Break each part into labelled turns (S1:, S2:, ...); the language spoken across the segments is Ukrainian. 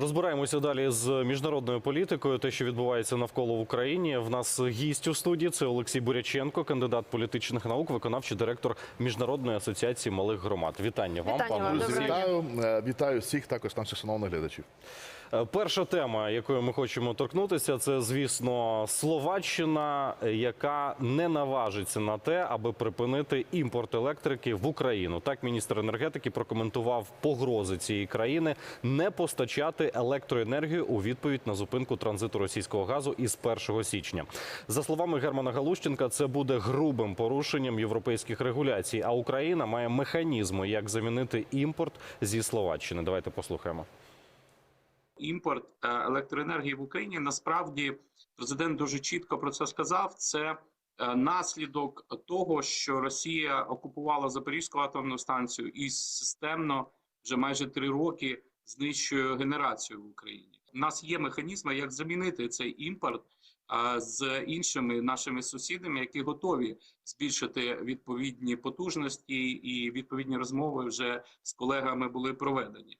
S1: Розбираємося далі з міжнародною політикою. Те, що відбувається навколо в Україні. В нас гість у студії це Олексій Буряченко, кандидат політичних наук, виконавчий директор міжнародної асоціації малих громад. Вітання вам,
S2: Вітання
S1: пане
S2: вам,
S1: Олексію.
S3: Вітаю, е, вітаю всіх, також наших шановних глядачів.
S1: Е, Перша тема, якою ми хочемо торкнутися, це звісно Словаччина, яка не наважиться на те, аби припинити імпорт електрики в Україну. Так міністр енергетики прокоментував погрози цієї країни не постачати електроенергію у відповідь на зупинку транзиту російського газу із 1 січня. За словами Германа Галущенка, це буде грубим порушенням європейських регуляцій. А Україна має механізми, як замінити імпорт зі Словаччини. Давайте послухаємо.
S4: Імпорт е, електроенергії в Україні. Насправді президент дуже чітко про це сказав. Це е, наслідок того, що Росія окупувала Запорізьку атомну станцію і системно вже майже три роки знищує генерацію в Україні. У нас є механізми, як замінити цей імпорт е, з іншими нашими сусідами, які готові збільшити відповідні потужності, і відповідні розмови вже з колегами були проведені.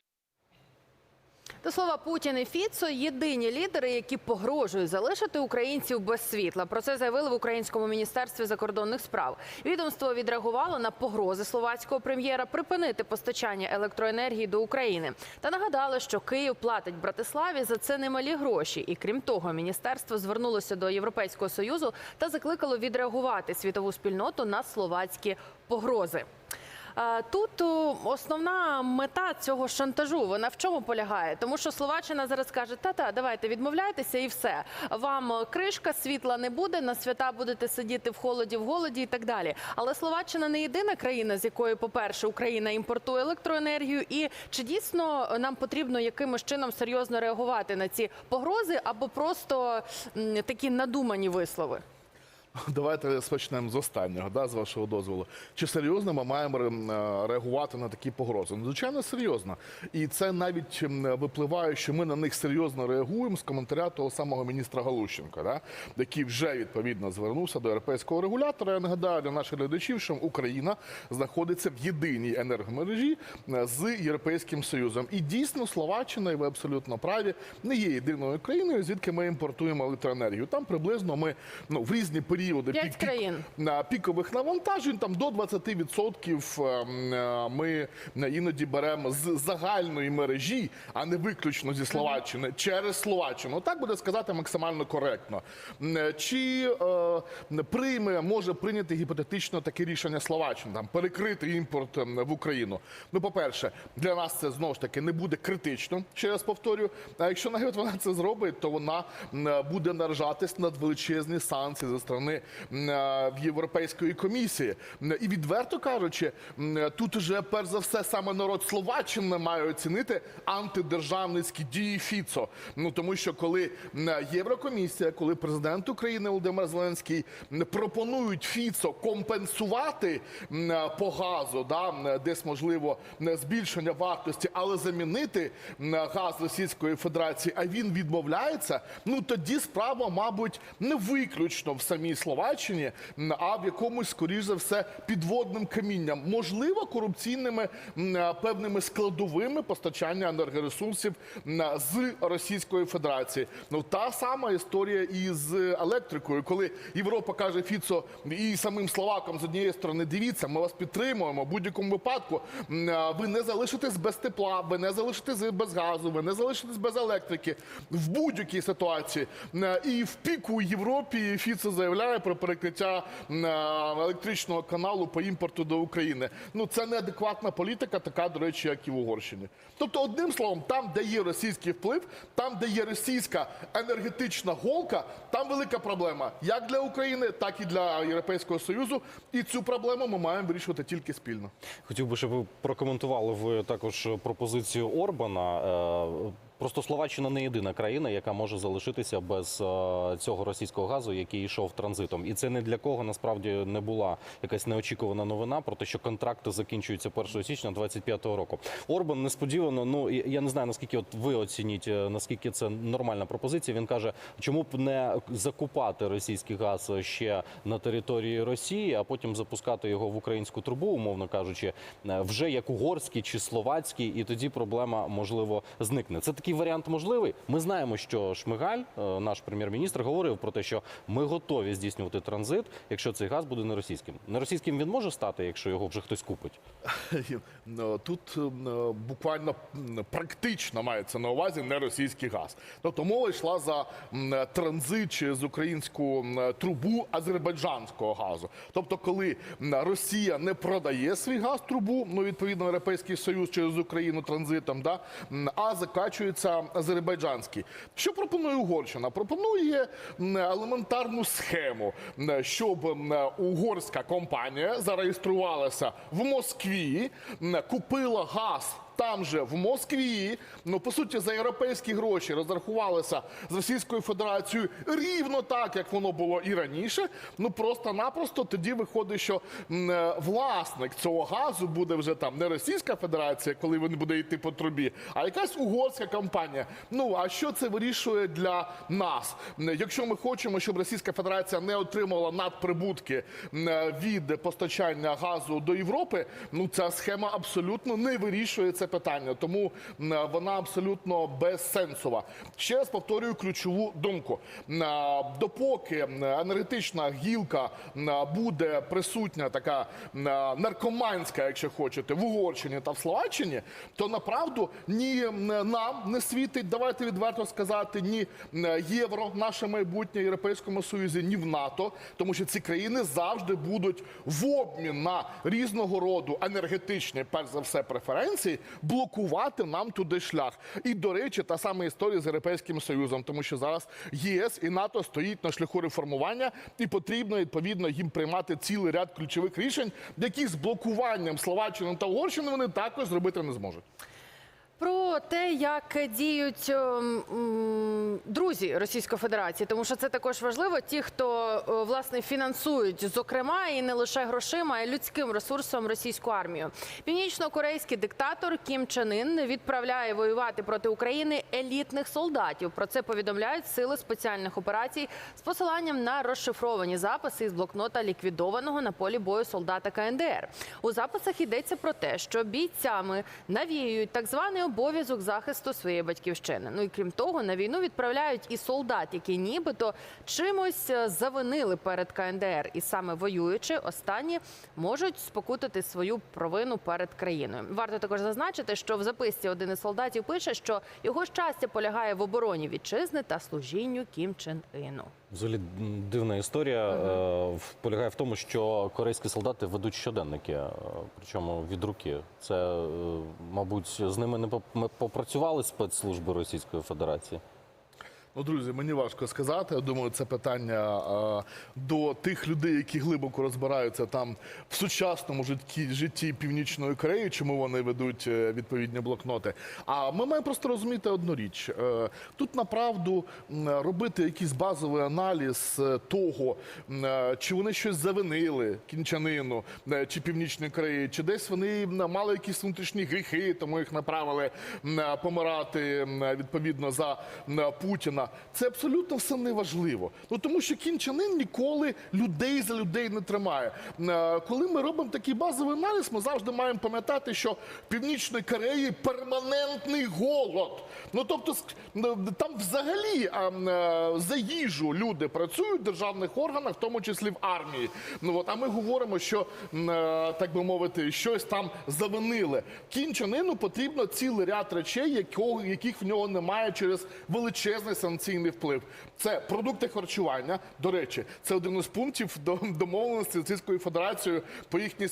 S2: До слова, Путін і Фіцо єдині лідери, які погрожують залишити українців без світла. Про це заявили в українському міністерстві закордонних справ. Відомство відреагувало на погрози словацького прем'єра припинити постачання електроенергії до України та нагадали, що Київ платить Братиславі за це немалі гроші. І крім того, міністерство звернулося до Європейського союзу та закликало відреагувати світову спільноту на словацькі погрози. Е, Тут основна мета цього шантажу вона в чому полягає? Тому що Словаччина зараз каже: та-та, давайте відмовляйтеся і все. Вам е, кришка, світла не буде. На свята будете сидіти в холоді, в голоді і так далі. Але Словаччина не єдина країна, з якої, по-перше, Україна імпортує електроенергію. І чи дійсно нам потрібно якимось чином серйозно реагувати на ці погрози або просто такі надумані вислови?
S3: Давайте почнемо з останнього, да, з вашого дозволу. Чи серйозно ми маємо реагувати на такі погрози? Ну, звичайно, серйозно. І це навіть випливає, що ми на них серйозно реагуємо з коментаря того самого міністра Галущенка, да, який вже відповідно звернувся до європейського регулятора. Я нагадаю для наших глядачів, що Україна знаходиться в єдиній енергомережі з Європейським Союзом. І дійсно Словаччина, і ви абсолютно праві, не є єдиною країною, звідки ми імпортуємо електроенергію. Там приблизно ми ну, в різні періоди
S2: П'ять
S3: пік-
S2: країн.
S3: пікових навантажень там до 20% ем, е, ми іноді беремо з загальної мережі, а не виключно зі Словаччини через Словаччину. Так буде сказати максимально коректно. Е, Чи е, прийме може прийняти гіпотетично таке рішення Словаччина там перекрити імпорт ем, в Україну? Ну, по-перше, для нас це знову ж таки не буде критично. Ще раз повторю. А якщо навіть вона це зробить, то вона е, буде наражатись на величезні санкції зі сторони м, е, Європейської комісії. І відверто кажучи, тут уже перш за все саме народ Словаччини має оцінити антидержавницькі дії Фіцо. Ну тому що коли Єврокомісія, коли президент України Володимир Зеленський пропонують Фіцо компенсувати по газу, да, десь можливо збільшення вартості, але замінити газ Російської Федерації, а він відмовляється. Ну тоді справа, мабуть, не виключно в самій Словаччині, а в якомусь, скоріш за все, підводним камінням, можливо, корупційними певними складовими постачання енергоресурсів з Російської Федерації. Ну та сама історія і з електрикою, коли Європа каже Фіцо і самим словакам з однієї сторони, дивіться, ми вас підтримуємо в будь-якому випадку. Ви не залишитесь без тепла, ви не залишитесь без газу, ви не залишитесь без електрики в будь-якій ситуації. І в піку Європі Фіцо заявляє про перекриття е, електричного каналу по імпорту до України. Ну це неадекватна політика, така, до речі, як і в Угорщині. Тобто, одним словом, там, де є російський вплив, там, де є російська енергетична голка, там велика проблема як для України, так і для Європейського Союзу. І цю проблему ми маємо вирішувати тільки спільно.
S1: Хотів би, щоб ви прокоментували ви також пропозицію Орбана. Просто Словаччина не єдина країна, яка може залишитися без е, цього російського газу, який йшов транзитом, і це не для кого насправді не була якась неочікувана новина про те, що контракти закінчуються 1 січня 25-го року. Орбан несподівано. Ну я не знаю наскільки от ви оцініть, е, наскільки це нормальна пропозиція. Він каже, чому б не закупати російський газ ще на території Росії, а потім запускати його в українську трубу, умовно кажучи, е, вже як угорський чи словацький, і тоді проблема можливо зникне. Це такі такий варіант можливий. Ми знаємо, що Шмигаль, е, наш прем'єр-міністр, говорив про те, що ми готові здійснювати транзит, якщо цей газ буде не російським. Не російським він може стати, якщо його вже хтось купить.
S3: Е, Тут е, буквально практично мається на увазі не російський газ. Тобто мова йшла за транзит через українську трубу азербайджанського газу. Тобто, коли Росія не продає свій газ трубу, ну відповідно Європейський Союз через Україну транзитом, да, а закачується азербайджанський. Що пропонує Угорщина? Пропонує елементарну схему, щоб угорська компанія зареєструвалася в Москві, купила газ. Там же в Москві, ну по суті, за європейські гроші розрахувалися з Російською Федерацією рівно так, як воно було і раніше. Ну просто-напросто тоді виходить, що е, власник цього газу буде вже там не Російська Федерація, коли він буде йти по трубі, а якась угорська компанія. Ну а що це вирішує для нас? Якщо ми хочемо, щоб Російська Федерація не отримувала надприбутки е, від постачання газу до Європи, ну ця схема абсолютно не вирішує це питання, тому вона абсолютно безсенсова. Ще раз повторюю ключову думку: допоки енергетична гілка буде присутня, така наркоманська, якщо хочете, в Угорщині та в Словаччині, то направду ні нам не світить, давайте відверто сказати, ні євро, наше майбутнє Європейському Союзі, ні в НАТО, тому що ці країни завжди будуть в обмін на різного роду енергетичні, перш за все, преференції, блокувати нам туди шлях. І до речі, та сама історія з Європейським Союзом, тому що зараз ЄС і НАТО стоїть на шляху реформування, і потрібно відповідно їм приймати цілий ряд ключових рішень, які з блокуванням Словаччини та Угорщини вони також зробити не зможуть.
S2: Про те, як діють ем, друзі Російської Федерації, тому що це також важливо. Ті, хто е, власне фінансують, зокрема, і не лише грошима, а й людським ресурсом російську армію. Північно-корейський диктатор Кім Чен Ін відправляє воювати проти України елітних солдатів. Про це повідомляють сили спеціальних операцій з посиланням на розшифровані записи із блокнота ліквідованого на полі бою солдата КНДР. У записах йдеться про те, що бійцями навіюють так званий обов'язок захисту своєї батьківщини. Ну і крім того, на війну відправляють і солдат, які нібито чимось е, завинили перед КНДР, і саме воюючи, останні можуть спокутати свою провину перед країною. Варто також зазначити, що в записці один із солдатів пише, що його щастя полягає в обороні вітчизни та служінню Кім Чен Іну.
S1: Взагалі дивна історія в- полягає в тому, що корейські солдати ведуть щоденники, е, причому від руки. Це, е, мабуть, з ними не поп- попрацювали спецслужби Російської Федерації.
S3: Ну, друзі, мені важко сказати. Я думаю, це питання е, до тих людей, які глибоко розбираються там в сучасному житті, житті Північної Кореї, чому вони ведуть е, відповідні блокноти. А ми маємо просто розуміти одну річ: Е, тут направду робити якийсь базовий аналіз е, того, чи вони щось завинили кінчанину чи Північної Кореї, чи десь вони мали якісь внутрішні гріхи, тому їх направили помирати відповідно за м, Це абсолютно все неважливо. Ну тому що Кім Чен ніколи людей за людей не тримає. Е, Коли ми робимо такий базовий аналіз, ми завжди маємо пам'ятати, що в Північної Кореї перманентний голод. Ну тобто, там взагалі е, за їжу люди працюють в державних органах, в тому числі в армії. Ну от а ми говоримо, що е, так би мовити, щось там завинили. Ыну потрібно цілий ряд речей, якого, яких в нього немає через величезний санкційний вплив. Це продукти харчування. До речі, це один із пунктів до домовленості з Російською Федерацією по їхній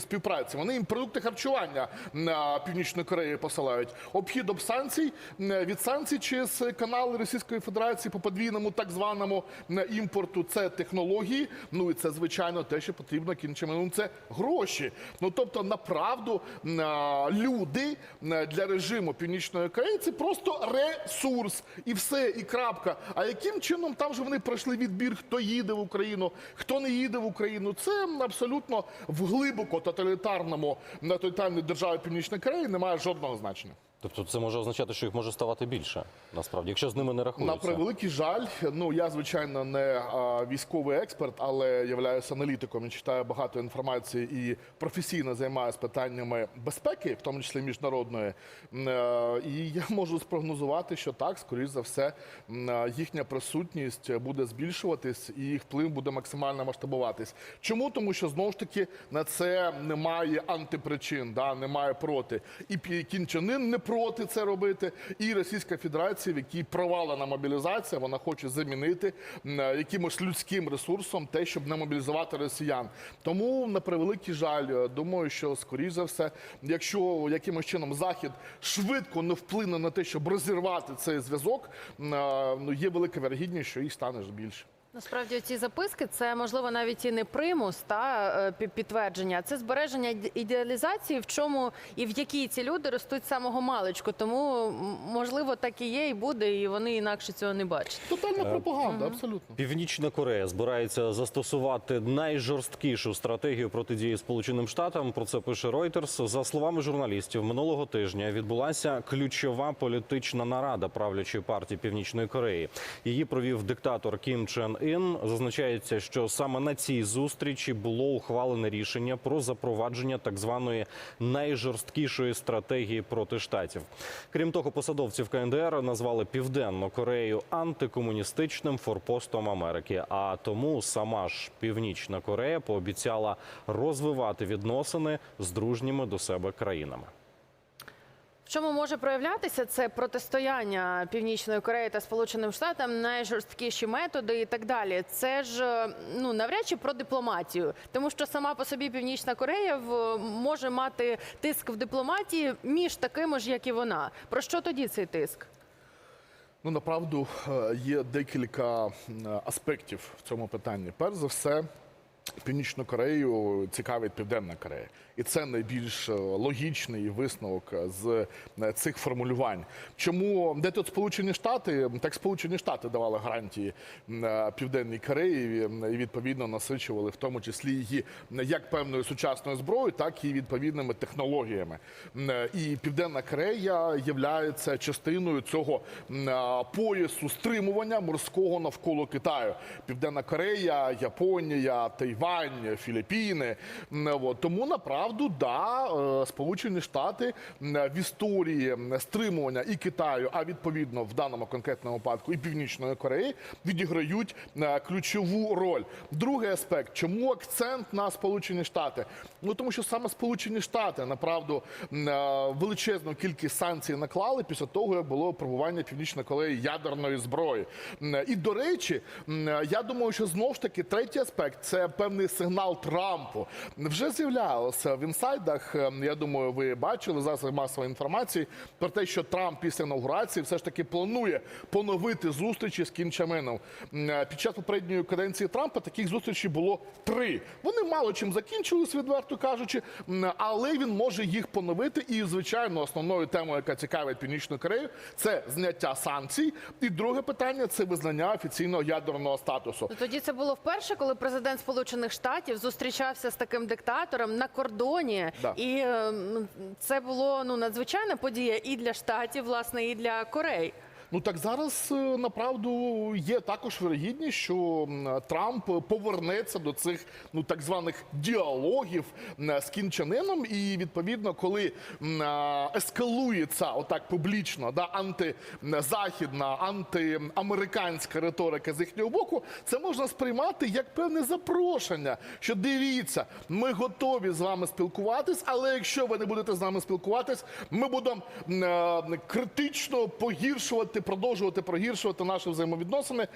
S3: співпраці. Вони їм продукти харчування на Північну Корею посилають. Обхід об санкцій від санкцій через канали Російської Федерації по подвійному так званому імпорту. Це технології. Ну і це звичайно те, що потрібно кінчимо. Це гроші. Ну тобто, направду люди для режиму Північної Кореї це просто ресурс і все, і крапка. А яким чином там же вони пройшли відбір, хто їде в Україну, хто не їде в Україну? Це абсолютно в глибоко тоталітарному на тоталітарній державі Північної Кореї немає жодного значення.
S1: Тобто це може означати, що їх може ставати більше, насправді, якщо з ними не
S3: На превеликий жаль, ну я звичайно не а, військовий експерт, але являюся аналітиком і читаю багато інформації і професійно займаюся питаннями безпеки, в тому числі міжнародної. Е, І я можу спрогнозувати, що так, скоріш за все, е, їхня присутність буде збільшуватись і їх вплив буде максимально масштабуватись. Чому? Тому що знову ж таки на це немає антипричин, да, немає проти. І Ын не проти це робити, і Російська Федерація, в якій провалена мобілізація, вона хоче замінити е, якимось людським ресурсом те, щоб не мобілізувати росіян. Тому на превеликий жаль, е, думаю, що скоріш за все, якщо якимось чином захід швидко не вплине на те, щоб розірвати цей зв'язок, е, ну є велика вірогідність, що їх стане ж більше.
S2: Насправді ці записки це можливо навіть і не примус та е, підтвердження, це збереження ідеалізації, в чому і в якій ці люди ростуть самого маличку. Тому можливо так і є, і буде, і вони інакше цього не бачать.
S3: Тотальна пропаганда, абсолютно.
S1: Північна Корея збирається застосувати найжорсткішу стратегію протидії Сполученим Штатам. Про це пише Reuters. За словами журналістів, минулого тижня відбулася ключова політична нарада правлячої партії Північної Кореї. Її провів диктатор Кім Чен Ін. Зазначається, що саме на цій зустрічі було ухвалене рішення про запровадження так званої найжорсткішої стратегії проти штатів. Крім того, посадовці в КНДР назвали Південну Корею антикомуністичним форпостом Америки. А тому сама ж Північна Корея пообіцяла розвивати відносини з дружніми до себе країнами.
S2: Чому може проявлятися це протистояння Північної Кореї та Сполученим Штатам, найжорсткіші методи і так далі. Це ж е, ну навряд чи про дипломатію, тому що сама по собі Північна Корея в може мати тиск в дипломатії між такими ж, як і вона. Про що тоді цей тиск?
S3: Ну, направду е, є декілька аспектів в цьому питанні. Перш за все, Північну Корею цікавить Південна Корея. І це найбільш е, логічний висновок е, з е, цих формулювань. Чому де тут Сполучені Штати? Так Сполучені Штати давали гарантії Південній Кореї і відповідно насичували в тому числі її як певною сучасною зброєю, так і відповідними технологіями. І Південна Корея є частиною цього поясу стримування морського навколо Китаю. Південна Корея, Японія, Тайвань, Філіппіни. М, от. Тому направду да, е, Сполучені Штати в історії стримування і Китаю, а відповідно в даному конкретному випадку і Північної Кореї відіграють е, ключову роль. Другий аспект, чому акцент на Сполучені Штати? Ну тому що саме Сполучені Штати направду е, величезну кількість санкцій наклали після того, як було пробування Північної Кореї ядерної зброї. І до речі, я думаю, що знов ж таки третій аспект це певний сигнал Трампу. Вже з'являлося в інсайдах. е, Я думаю, ви бачили засоби масової інформації про те, що Трамп після інаугурації все ж таки планує поновити зустрічі з Кім Чен Ыном. Е, Під час попередньої каденції Трампа таких зустрічей було три. Вони мало чим закінчились, відверто кажучи, але він може їх поновити. І, звичайно, основною темою, яка цікавить Північну Корею, це зняття санкцій. І друге питання це визнання офіційного ядерного статусу.
S2: Ну, тоді це було вперше, коли президент Сполучених Штатів зустрічався з таким диктатором на кордоні,
S3: Да.
S2: і е, це було ну надзвичайна подія і для штатів, власне, і для Кореї.
S3: Ну так зараз е, направду є також вирогідність, що Трамп повернеться до цих ну так званих діалогів з Ыном. І відповідно, коли ескалується отак публічно, да антизахідна, антиамериканська риторика з їхнього боку, це можна сприймати як певне запрошення. Що дивіться, ми готові з вами спілкуватись, але якщо ви не будете з нами спілкуватись, ми будемо е, критично погіршувати, продовжувати прогіршувати наші взаємовідносини,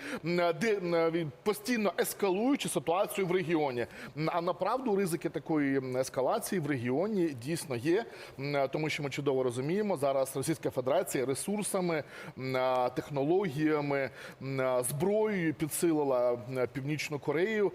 S3: де е, постійно ескалуючи ситуацію в регіоні. А направду ризики такої ескалації в регіоні дійсно є, е, тому що ми чудово розуміємо, зараз Російська Федерація ресурсами, е, технологіями, зброєю підсилила Північну Корею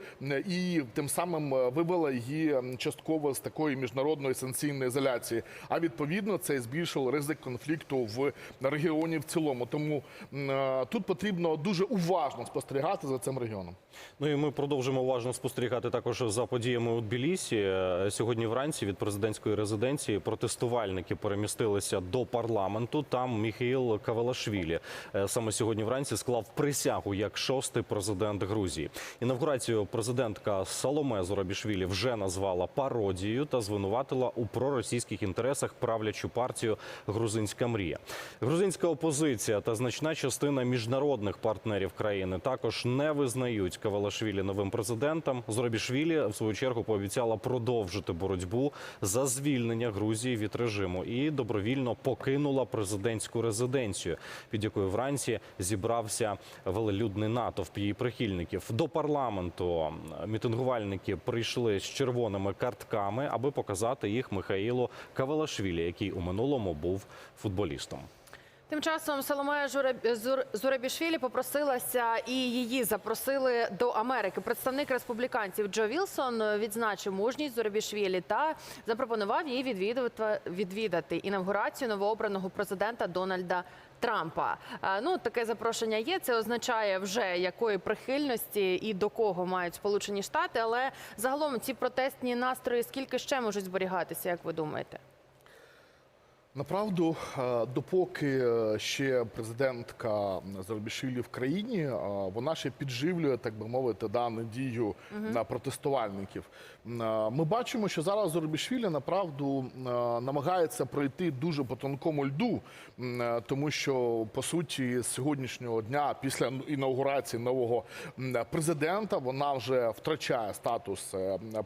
S3: і тим самим вивела її частково з такої міжнародної санкційної ізоляції. А відповідно це збільшило ризик конфлікту в регіоні в цілому. Тому е, тут потрібно дуже уважно спостерігати за цим регіоном.
S1: Ну і ми продовжимо уважно спостерігати також за подіями у Тбілісі. Е, Сьогодні вранці від президентської резиденції протестувальники перемістилися до парламенту. Там Міхаїл Кавалашвілі е, саме сьогодні вранці склав присягу як шостий президент Грузії. Інавгурацію президентка Саломе Зорабішвілі вже назвала пародією та звинуватила у проросійських інтересах правлячу партію Грузинська мрія. Грузинська опозиція та значна частина міжнародних партнерів країни також не визнають Кавалашвілі новим президентом. Зорабішвілі в свою чергу пообіцяла продовжити боротьбу за звільнення Грузії від режиму і добровільно покинула президентську резиденцію, під якою вранці зібрався велелюдний натовп її прихильників. До парламенту мітингувальники прийшли з червоними картками, аби показати їх Михаїлу Кавалашвілі, який у минулому був футболістом.
S2: Тим часом Соломея Зурабішвілі попросилася і її запросили до Америки. Представник республіканців Джо Вілсон відзначив мужність Зурабішвілі та запропонував їй відвідувати, відвідати інавгурацію новообраного президента Дональда Трампа. Ну, таке запрошення є. Це означає вже якої прихильності і до кого мають Сполучені Штати. Але загалом ці протестні настрої скільки ще можуть зберігатися, як ви думаєте?
S3: Направду, е, допоки е, ще президентка Зарбішилі в країні, е, вона ще підживлює, так би мовити, да, надію на протестувальників. Е, Ми бачимо, що зараз Зорбішвілі направду е, намагається пройти дуже по тонкому льду, е, тому що по суті з сьогоднішнього дня, після інаугурації нового президента, вона вже втрачає статус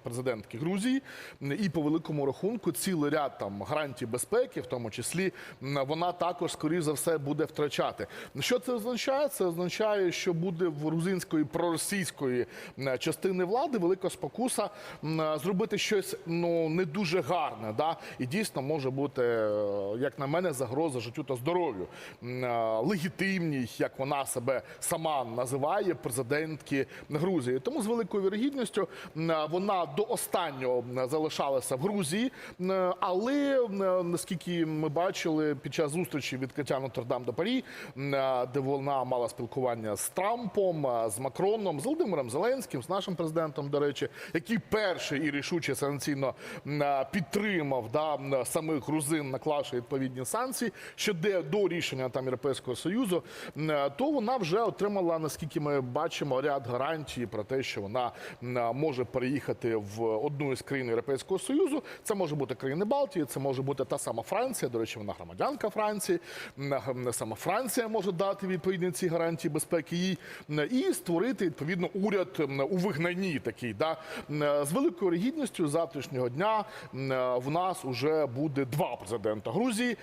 S3: президентки Грузії, і по великому рахунку цілий ряд там гарантій безпеки, в тому числі вона також скоріш за все буде втрачати. Що це означає? Це означає, що буде в грузинської проросійської частини влади велика спокуса зробити щось ну не дуже гарне. Да? І дійсно може бути, е, як на мене, загроза життю та здоров'ю. Е, Легітимній, як вона себе сама називає, президентки Грузії. Тому з великою вірогідністю вона до останнього залишалася в Грузії, але наскільки ми бачили під час зустрічі відкриття Нотр-Дам до Парі, де вона мала спілкування з Трампом, з Макроном, з Володимиром Зеленським, з нашим президентом, до речі, який перший і рішуче санкційно підтримав да, самих грузин, наклавши відповідні санкції щодо до рішення там Європейського союзу, то вона вже отримала, наскільки ми бачимо, ряд гарантій про те, що вона може переїхати в одну із країн Європейського союзу. Це може бути країни Балтії, це може бути та сама Франція. До речі, вона громадянка Франції. Сама Франція може дати відповідні ці гарантії безпеки їй і створити відповідно уряд у вигнанні такий. Да? З великою регідністю з завтрашнього дня в нас вже буде два президента Грузії,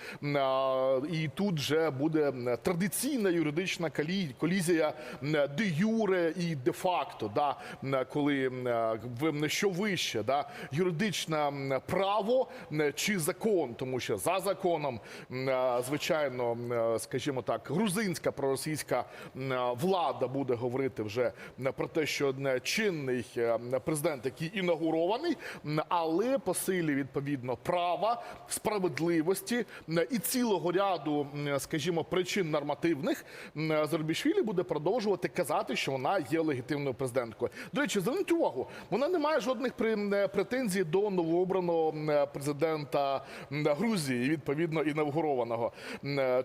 S3: і тут вже буде традиційна юридична колізія де юре і де факто, да? м, коли що вище, да? юридичне право чи закон, тому що за законом, звичайно, скажімо так, грузинська проросійська влада буде говорити вже про те, що чинний е, президент, який інаугурований, але по силі відповідно права, справедливості і цілого ряду, скажімо, причин нормативних, Зорбішвілі буде продовжувати казати, що вона є легітимною президенткою. До речі, зверніть увагу, вона не має жодних претензій до новообраного президента Грузії, відповідно інавгурованого.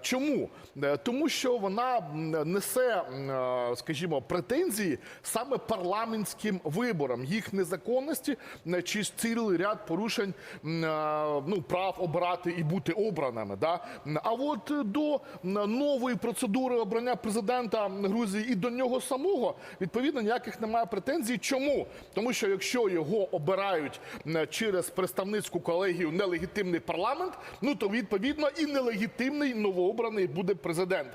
S3: Чому? Е, Тому що вона несе, е, скажімо, претензії саме парламентським виборам, їх незаконності м, чи цілий ряд порушень ну, прав обирати і бути обраними. Да? А от до нової процедури обрання президента Грузії і до нього самого відповідно ніяких немає претензій. Чому? Тому що якщо його обирають через представницьку колегію нелегітимний парламент, ну то відповідно і нелегітимний новообраний буде президент.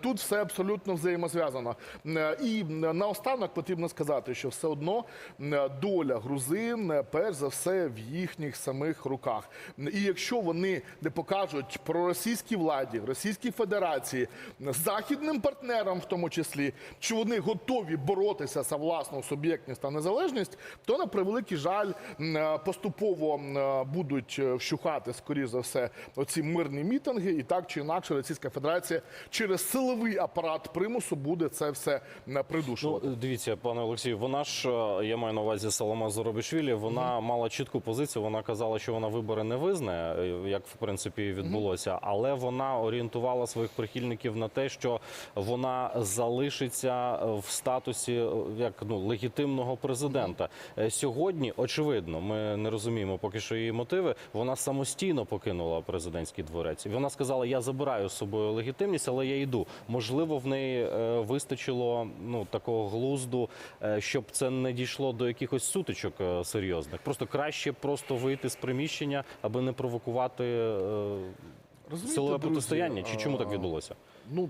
S3: Тут все абсолютно взаємозв'язано. І наостанок потрібно сказати, що все одно доля грузин, е, перш за все, в їхніх самих руках. І якщо вони не покажуть проросійській владі, Російській Федерації, західним партнерам, в тому числі, що вони готові боротися за власну суб'єктність та незалежність, то на превеликий жаль е, поступово е, будуть вщухати, скоріш за все, оці мирні мітинги, і так чи інакше Російська Федерація через силовий апарат примусу буде це все е,
S1: Ну,
S3: придушувати.
S1: дивіться, пане Олексію, вона ж я маю на увазі Салома Зоробишвілі. Вона мала чітку позицію. Вона казала, що вона вибори не визнає, е, як в принципі відбулося, але вона орієнтувала своїх прихильників на те, що вона залишиться е, в статусі е, як ну легітимного президента. Сьогодні, очевидно, ми не розуміємо поки що її мотиви. Вона самостійно покинула президентський дворець. Вона сказала: Я забираю з собою легітимність, але я йду. Можливо, в неї вистачило ну такого глузду, щоб це не дійшло до якихось сутичок е, серйозних. Просто краще просто вийти з приміщення, аби не провокувати е, силове протистояння. Чи чому так відбулося?
S3: Ну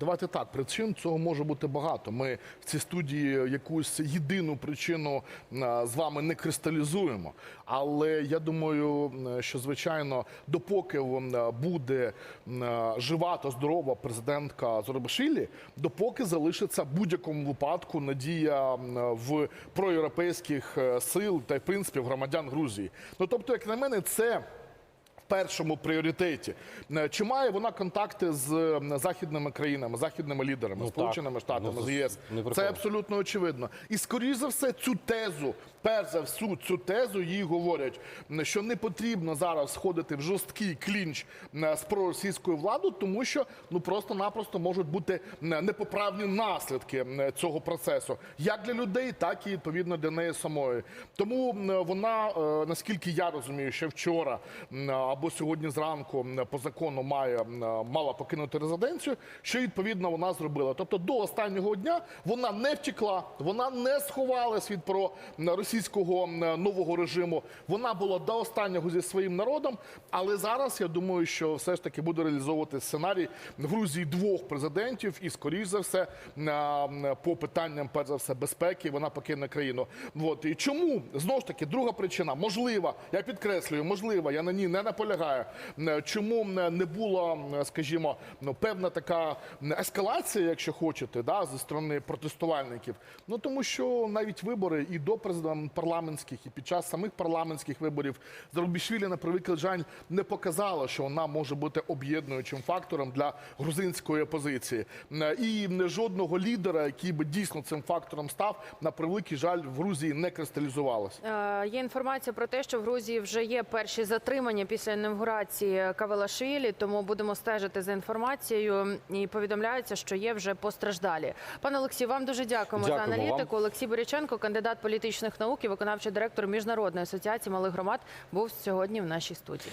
S3: давайте так. Причин цього може бути багато. Ми в цій студії якусь єдину причину з вами не кристалізуємо. Але я думаю, що звичайно, допоки м, буде жива та здорова президентка Зорбашвілі, допоки залишиться в будь-якому випадку надія в проєвропейських е, сил та в принципі в громадян Грузії. Ну тобто, як на мене, це першому пріоритеті. Е, Чи має вона контакти з західними країнами, західними лідерами,
S1: Ну,
S3: Сполученими. Штатами,
S1: Ну,
S3: з ЄС? Це абсолютно очевидно. І скоріш за все, цю тезу, перш за всю цю тезу їй говорять, що не потрібно зараз входити в жорсткий клінч з проросійською владою, тому що ну просто-напросто можуть бути непоправні наслідки цього процесу, як для людей, так і відповідно для неї самої. Тому вона, е, наскільки я розумію, ще вчора або сьогодні зранку по закону має мала покинути резиденцію, що відповідно вона зробила. Тобто до останнього дня вона не втекла, вона не сховалась від про російського нового режиму. Вона була до останнього зі своїм народом. Але зараз я думаю, що все ж таки буде реалізовувати сценарій в Грузії двох президентів, і скоріш за все по питанням перш за все безпеки вона покине країну. От і чому знову ж таки друга причина можлива, я підкреслюю, можлива, я на ній не наполягаю. М, Чому не була, скажімо, ну певна така ескалація, якщо хочете, да, зі сторони протестувальників? Ну тому що навіть вибори і до парламентських, і під час самих парламентських виборів Зарубішвілі, на превеликий жаль, не показала, що вона може бути об'єднуючим фактором для грузинської опозиції. І м, жодного лідера, який би дійсно цим фактором став, на превеликий жаль, в Грузії не кристалізувалося.
S2: Е, Є інформація про те, що в Грузії вже є перші затримання після інавгурації Кавелашвілі, тому будемо стежити за інформацією. І повідомляється, що є вже постраждалі. Пане Олексію, вам дуже дякуємо,
S1: Дякуємо
S2: за
S1: вам.
S2: аналітику. Олексій Боряченко, кандидат політичних наук і виконавчий директор міжнародної асоціації малих громад, був сьогодні в нашій студії.